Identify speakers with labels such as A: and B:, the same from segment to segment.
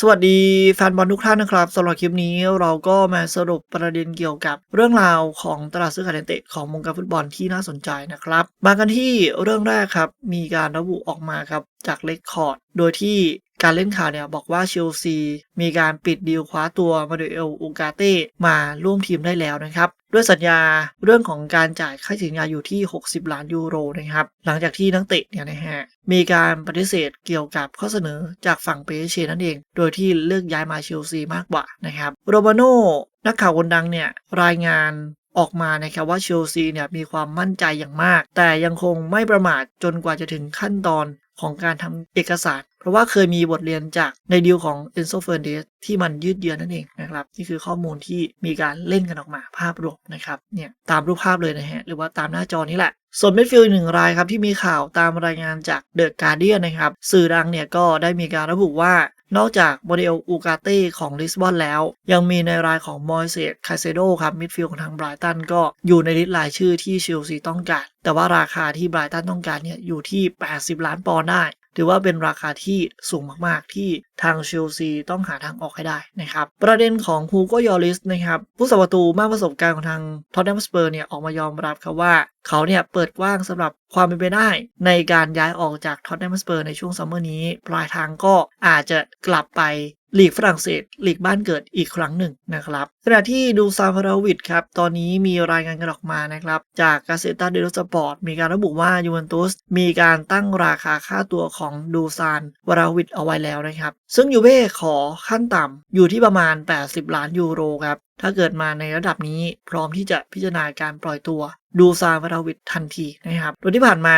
A: สวัสดีแฟนบอลทุกท่านนะครับสำหรับคลิปนี้เราก็มาสรุปประเด็นเกี่ยวกับเรื่องราวของตลาดซื้อขายเตะของวงการฟุตบอลที่น่าสนใจนะครับ มากันที่เรื่องแรกครับ มีการระบุออกมาครับจากเลคคอร์ด โดยที่ การเล่นข่าวเนี่ยบอกว่าเชลซีมีการปิดดีลคว้าตัวมาดูเอลอูกาเต้มาร่วมทีมได้แล้วนะครับด้วยสัญญาเรื่องของการจ่ายค่าสัญญาอยู่ที่ 60 ล้านยูโรนะครับหลังจากที่นักเตะเนี่ยนะฮะมีการปฏิเสธเกี่ยวกับข้อเสนอจากฝั่งเปเชนั่นเอง โดยที่เลือกย้ายมาเชลซีมากกว่านะครับโรมาโน่นักข่าวคนดังเนี่ยรายงานออกมานะครับว่าเชลซีเนี่ยมีความมั่นใจอย่างมาก แต่ยังคงไม่ประมาทจนกว่าจะถึงขั้นตอนของการทำเอกสาร เพราะว่าเคยมีบทเรียนจากในดีลของเอนโซเฟอร์เดสที่มันยืดเยื้อนั่นเองนะครับนี่คือข้อมูลที่มีการเล่นกันออกมาภาพรวมนะครับเนี่ยตามรูปภาพเลยนะฮะหรือว่าตามหน้าจอนี้แหละส่วนมิดฟิลด์หนึ่งรายครับที่มีข่าวตามรายงานจากเดอะการเดียนนะครับสื่อดังเนี่ยก็ได้มีการระบุว่านอกจากโมเดลอูกาเต้ของลิสบอนแล้ว ยังมีในรายของมอยเซตคาเซโดครับมิดฟิลด์ของทางไบรตันก็อยู่ในลิสต์รายชื่อที่เชลซีต้องการ แต่ว่าราคาที่ไบรตันต้องการเนี่ยอยู่ที่ 80 ล้านปอนด์ได้ ถือว่าเป็นราคาที่สูงมากๆ ที่ทางเชลซีต้องหาทางออกให้ได้นะครับ ประเด็นของฮูโกยอริสนะครับ ผู้สัประตูมากประสบการณ์ของทางท็อตแนมสเปอร์เนี่ยออกมายอมรับครับว่าเขาเนี่ยเปิดกว้างสำหรับความเป็นไปได้ ในการย้ายออกจากท็อตแนมสเปอร์ในช่วงซัมเมอร์นี้ ปลายทางก็อาจจะกลับไป ลีกฝรั่งเศสลีกบ้านเกิดอีกครั้งหนึ่งนะครับขณะที่ดูซานฟาราวิดครับตอนนี้มีรายงานกันออกมานะครับจากกาเซตาเดลสปอร์ตมีการระบุว่ายูเวนตุสมีการตั้งราคาค่าตัวของดูซานวาราวิดเอาไว้แล้วนะครับ ซึ่งยูเว่ขอขั้นต่ำอยู่ที่ประมาณ 80 ล้านยูโรครับ ถ้าเกิดมาในระดับนี้พร้อมที่จะพิจารณาการปล่อยตัว ดูซานวาราวิททันทีนะครับ โดยที่ผ่านมา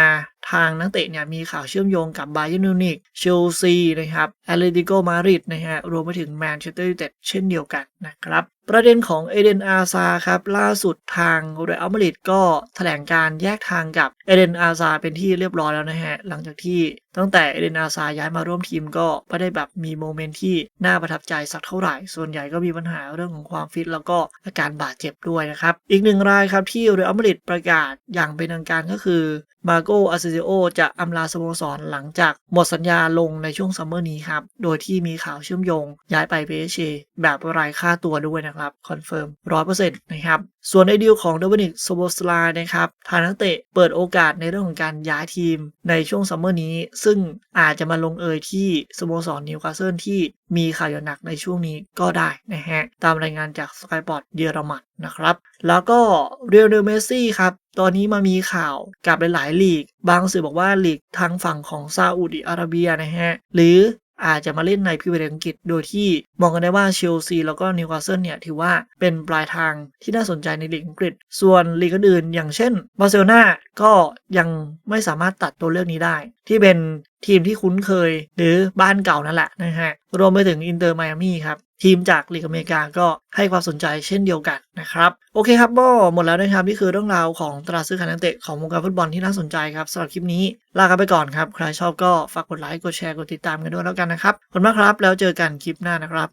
A: ทางนักเตะเนี่ยมีข่าวเชื่อมโยงกับไบเยนูนิกเชลซีนะครับแอตเลติโกมาริดนะฮะรวมไปถึงแมนเชสเตอร์ยูไนเต็ดเช่นเดียวกันนะครับ ประเด็นของเอเดนอาซาครับล่าสุดทางเรอัลมาดริดก็แถลงการแยกทางกับเอเดนอาซาเป็นที่เรียบร้อยแล้วนะฮะ หลังจากที่ตั้งแต่เอเดนอาซาย้ายมาร่วมทีมก็ไม่ได้แบบมีโมเมนต์ที่น่าประทับใจสักเท่าไหร่ ส่วนใหญ่ก็มีปัญหาเรื่องของความฟิตแล้วก็อาการบาดเจ็บด้วยนะครับ อีกหนึ่งรายครับที่เรอัลมาดริดประกาศอย่างเป็นทางการก็คือ มาโกอาเซโอจะอำลาสโมสรหลังจากหมดสัญญาลงในช่วงซัมเมอร์นี้ครับ โดยที่มีข่าวเชื่อมโยง ย้ายไปเ s เชแบบรายค่าตัวด้วยนะครับ คอนเฟิร์มร้อยเปอร์เซ็นต์นะครับ ส่วนในดีลของเดวินิกโซโบสลานะครับทางนักเตะเปิดโอกาสในเรื่องของการย้ายทีมในช่วงซัมเมอร์นี้ ซึ่งอาจจะมาลงเอยที่สโมสรนิวคาสเซิลที่มีข่าวหนักในช่วงนี้ก็ได้นะฮะ ตามรายงานจากสกายบอร์ดเยอรมันนะครับ แล้วก็เรียลเดลเมซี่ครับ ตอนนี้มามีข่าวกับหลายๆลีก บางสื่อบอกว่าลีกทางฝั่งของซาอุดิอาระเบียนะฮะ หรือ อาจจะมาเล่นในพรีเมียร์ลีกอังกฤษ โดยที่มองกันได้ว่าเชลซีแล้วก็นิวคาสเซิลเนี่ยถือว่าเป็นปลายทางที่น่าสนใจในลีกอังกฤษ ส่วนลีกอื่นอย่างเช่นบาร์เซโลนาก็ยังไม่สามารถตัดตัวเลือกนี้ได้ ที่เป็นทีมที่คุ้นเคยหรือบ้านเก่านั่นแหละนะฮะรวมไปถึงอินเตอร์ไมอามี่ครับ ทีมจากลีกอเมริกาก็ให้ความสนใจเช่นเดียวกันนะครับ โอเคครับก็หมดแล้วนะครับนี่คือเรื่องราวของตลาดซื้อขายนักเตะของวงการฟุตบอลที่น่าสนใจครับสำหรับคลิปนี้ลากันไปก่อนครับ ใครชอบก็ฝากกดไลค์กดแชร์กดติดตามกันด้วยแล้วกันนะครับขอบคุณมากครับ แล้วเจอกันคลิปหน้านะครับ